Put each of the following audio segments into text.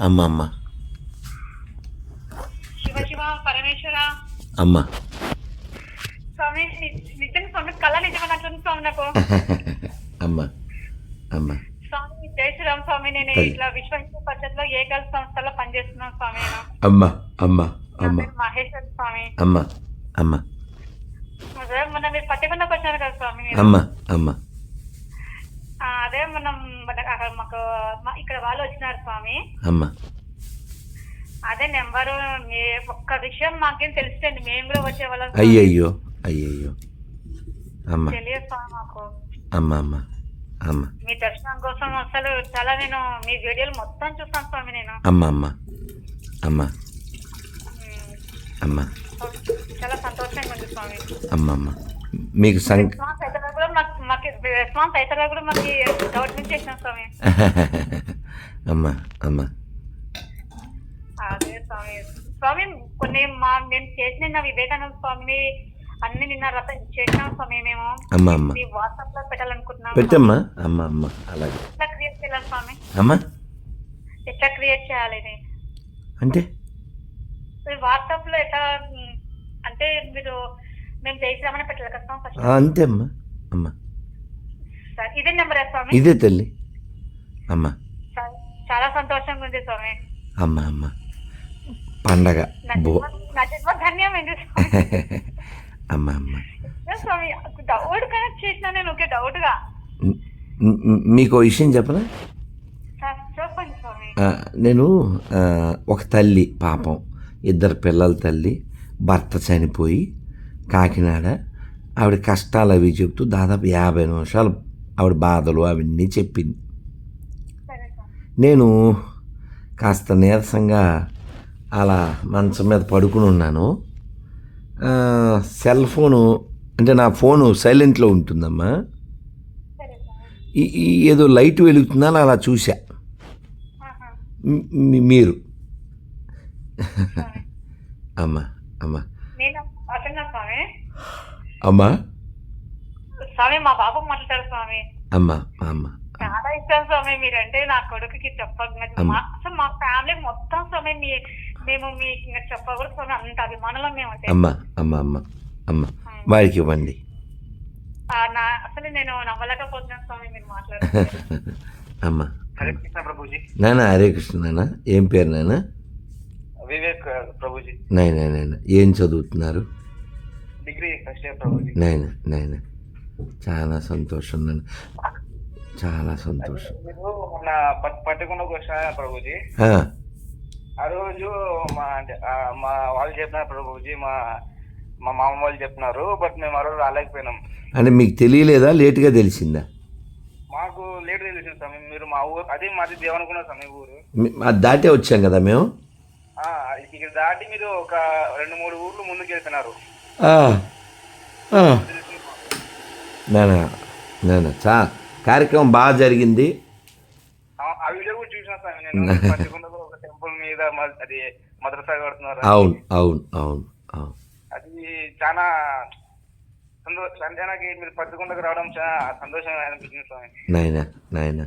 అమ్మ అమ్మ. శివ శివ పరమేశ్వర. అమ్మ. అమ్మ అమ్మ. అమ్మ అమ్మ అమ్మ. మహేశ్వర్ స్వామి. అమ్మ అమ్మ మీరు పట్టెకొండకు వచ్చారు కదా స్వామి మీరు. అమ్మ అమ్మ ఆ, అదే మనం అక్కడ మాకు ఇక్కడ వాళ్ళు వచ్చినారు స్వామి. అమ్మ. అదే నెంబరు ఒక్క విషయం మాకేం తెలుసండి మేము కూడా వచ్చే వాళ్ళం. అయ్యయ్యో అయ్యయ్యో. అమ్మ. తెలియదు స్వామి మాకు. అమ్మ అమ్మ అమ్మ. మీ దర్శనం కోసం అసలు చాలా నేను మీ వీడియోలు మొత్తం చూస్తాను స్వామి నేను. అమ్మ అమ్మ. అమ్మ. అమ్మ. చాలా సంతోషంగా ఉంది స్వామి. అమ్మ అమ్మ. మీకు సం రెస్పాన్స్ అయితే కూడా మాకు మాకు రెస్పాన్స్ అయితే కూడా మాకు డౌట్ నుంచి చేసినాం స్వామి. అమ్మ అమ్మ. అదే స్వామి. స్వామి కొన్ని మా మేము చేసిన నా వివేకానంద స్వామిని అన్ని నిన్న రథం చేసినాం స్వామి మేము. అమ్మ అమ్మ. మీ వాట్సాప్లో పెట్టాలనుకుంటున్నాం. పెట్టమ్మా. అమ్మ అమ్మ. అలాగే. ఎట్లా క్రియేట్ చేయాలి స్వామి? అమ్మ. ఎట్లా క్రియేట్ చేయాలి అంటే? వాట్సాప్లో ఎట్లా అంటే మీరు మేము చేసినామని పెట్టాలి కదా స్వామి అంతే అమ్మా. అమ్మ. ఇదే నెంబర్ స్వామి? ఇదే తల్లి. అమ్మ. చాలా సంతోషంగా ఉంది స్వామి. అమ్మ అమ్మ. పండగ. బో. ధన్యమైంది అమ్మ అమ్మ. స్వామి డౌట్ కనెక్ట్ చేసినా నేను ఓకే డౌట్గా మ్- మ్- మీకు విషయం చెప్పనా? నేను ఒక తల్లి పాపం. ఇద్దరు పిల్లల తల్లి భర్త చనిపోయి కాకినాడ. ఆవిడ కష్టాలు అవి చెప్తూ దాదాపు యాభై నిమిషాలు ఆవిడ బాధలు అవన్నీ చెప్పింది. నేను కాస్త నీరసంగా అలా మంచం మీద పడుకుని ఉన్నాను. సెల్ ఫోను అంటే నా ఫోను సైలెంట్లో ఉంటుందమ్మా. ఈ ఏదో లైట్ వెలుగుతుందని అలా చూసా మీరు. అమ్మ అమ్మ. అమ్మ. స్వామి మా బాబు మాట్లాడారు స్వామి. అమ్మ అమ్మ. చాలా ఇష్టం స్వామి మీరంటే నా కొడుకుకి. మా- అసలు మా ఫ్యామిలీ మొత్తం స్వామి మీ మేము మీకు ఇంకా చెప్పకూడదు స్వామి అంత అభిమానంలో మేము అంటే అమ్మ అమ్మ అమ్మ. అమ్మ వారికి ఇవ్వండి. ఆ, నా అసలు నేను నమ్మలేకపోతున్నాను స్వామి మీరు మాట్లాడుతున్నారు అమ్మ హరే కృష్ణ ప్రభుజీ. నాన్న హరే కృష్ణ నాన్న ఏం పేరు నాన్న వివేక్ ప్రభుజీ. నాయన నాయన. ఏం చదువుతున్నారు? Degree first year Prabhuji. నాయన నాయన. చాలా సంతోషం నాన్న. చాలా సంతోషం. మొన్న పట్- పట్టుకున్నకు వచ్చిన ప్రభుజీ. ఆ, రోజు మా అంటే మా వాళ్ళు చెప్పినారు ప్రభుజీ మా మా మామ వాళ్ళు చెప్పినారు బట్ మేము ఆ రోజు రాలేకపోయినాం. అంటే మీకు తెలియలేదా? లేటుగా తెలిసిందా? మాకు లేట్ తెలిసింది స్వామి మీరు మా ఊరు అది మాది దేవనుకున్న స్వామి ఊరు. మీ- అది దాటే వచ్చాం కదా మేము? ఆ, ఇక్కడ దాటి మీరు ఒక రెండు మూడు ఊర్లు ముందుకు వెళ్తున్నారు ఆ, ఆ. నాన్న నాన్న చా కార్యక్రమం బాగా జరిగింది. నేను. టెంపుల్ మీద అది మద్రసా కడుతున్నారు అవును అవును అవును అవును. అది చాలా సంతోషం అంటే నాకు మీరు పట్టుకుంటకు రావడం చాలా సంతోషంగా అనిపించింది స్వామి నాయన నాయన.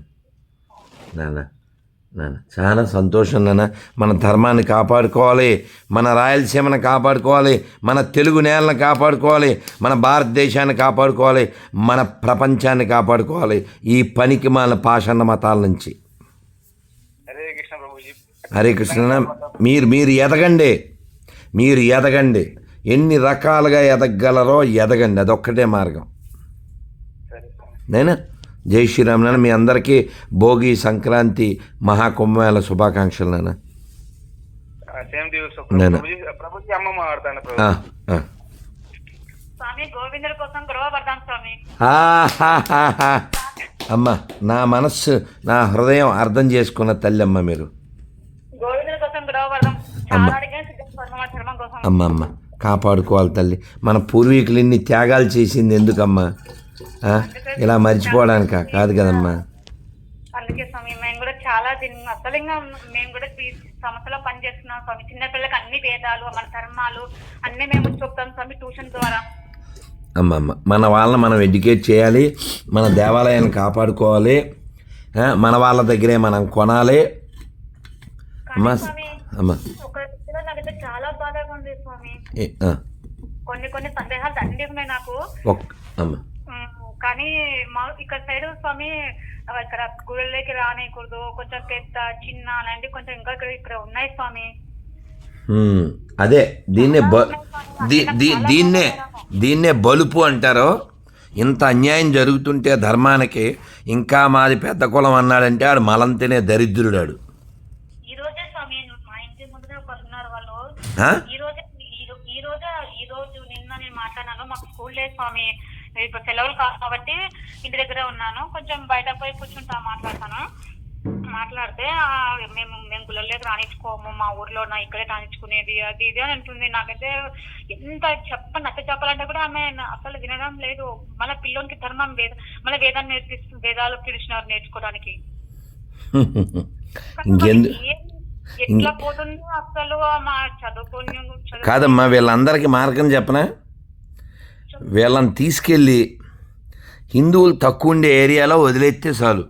నాన్న. చాలా సంతోషం నాన్న. మన ధర్మాన్ని కాపాడుకోవాలి. మన రాయలసీమను కాపాడుకోవాలి. మన తెలుగు నేలను కాపాడుకోవాలి. మన భారతదేశాన్ని కాపాడుకోవాలి. మన ప్రపంచాన్ని కాపాడుకోవాలి. ఈ పనికి మన పాషాణ మతాల నుంచి. హరే కృష్ణ ప్రభుజీ. హరే కృష్ణ మీరు మీరు ఎదగండి. మీరు ఎదగండి. ఎన్ని రకాలుగా ఎదగలరో ఎదగండి. అదొక్కటే మార్గం. నేనా జై శ్రీరామ్ నాన్న. మీ అందరికీ భోగి సంక్రాంతి మహాకుంభమేళ శుభాకాంక్షలు నాన్న. అమ్మ నా మనస్సు నా హృదయం అర్థం చేసుకున్న తల్లి అమ్మ. మీరు అమ్మ అమ్మ కాపాడుకోవాలి తల్లి. మన పూర్వీకులు ఇన్ని త్యాగాలు చేసింది ఎందుకమ్మా? ఇలా మర్చిపోవడానిక? కాదు కదమ్మా. అందుకే స్వామి మేము కూడా చాలా దీన్ని అసలు ఇంకా మేము కూడా ఈ సంస్థలో పనిచేస్తున్నాం స్వామి. చిన్నపిల్లలకి అన్ని వేదాలు మన ధర్మాలు అన్ని మేము చెప్తాం స్వామి ట్యూషన్ ద్వారా. అమ్మ అమ్మ. మన వాళ్ళని మనం ఎడ్యుకేట్ చేయాలి మన దేవాలయాన్ని కాపాడుకోవాలి మన వాళ్ళ దగ్గరే మనం కొనాలి. అమ్మా అమ్మా. చాలా బాధగా ఉంది స్వామి. కొన్ని కొన్ని సందేహాలు ఉన్నాయి నాకు. అమ్మా. కానీ మా ఇక్కడ సైడ్ స్వామి ఇక్కడ గుళ్ళకి రానికూడదు కొంచెం పెద్ద చిన్న అలాంటి కొంచెం ఇంకా ఇక్కడ ఇక్కడ ఉన్నాయి స్వామి. అదే దీన్నే బ దీన్నే దీన్నే బలుపు అంటారు? ఇంత అన్యాయం జరుగుతుంటే ధర్మానికి ఇంకా మాది పెద్ద కులం అన్నాడంటే ఆడు మలం తినే దరిద్రుడాడు. ఈ రోజే? ఈ రోజే ఈ రో- ఈ రోజే ఈ రోజు నిన్న నేను మాట్లాడినాను మాకు స్కూల్ లేదు స్వామి. ఇప్పుడు సెలవులు కాదు కాబట్టి ఇంటి దగ్గరే ఉన్నాను. కొంచెం బయట పోయి కూర్చుంటా మాట్లాడతాను. మాట్లాడితే మేము మేము గుళ్ళలోకి రాణించుకోము. మా ఊర్లో నా ఇక్కడే రాణించుకునేది అది ఇది అని అంటుంది. నాకైతే ఎంత చెప్ప నచ్చ చెప్పాలంటే కూడా ఆమె అసలు వినడం లేదు. మళ్ళీ పిల్లోనికి ధర్మం వేద మళ్ళీ వేదాన్ని నేర్పిస్తు వేదాలు పిలిచినారు నేర్చుకోవడానికి. ఎట్లా పోతుంది అసలు మా చదువుకొని చదువు- కాదమ్మా వీళ్ళందరికీ మార్గం చెప్పనా? వీళ్ళని తీసుకెళ్ళి హిందువులు తక్కువ ఉండే ఏరియాలో వదిలేస్తే చాలు.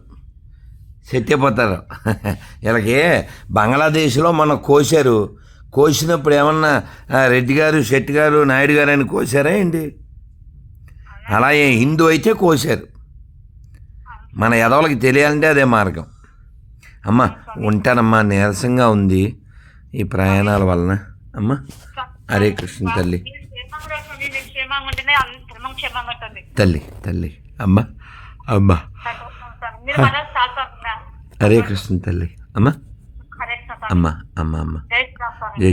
సెట్ వీళ్ళకి బంగ్లాదేశ్లో మన కోశారు. కోసినప్పుడు ఏమన్నా రెడ్డి గారు శెట్టి గారు నాయుడు గారు అని కోసారా ఏంటి? అలా ఏ హిందూ అయితే కోశారు. మన ఎదవలకి తెలియాలంటే అదే మార్గం. అమ్మ ఉంటానమ్మా నీరసంగా ఉంది ఈ ప్రయాణాల వలన. అమ్మ హరే కృష్ణ తల్లి. క్షేమంగా ఉంటుంది, మీరు క్షేమంగా ఉంటేనే అందరం ధర్మం క్షేమంగా ఉంటుంది. తల్లి తల్లి అమ్మ అమ్మ. హరే కృష్ణ తల్లి అమ్మ. అమ్మ అమ్మ అమ్మ. జై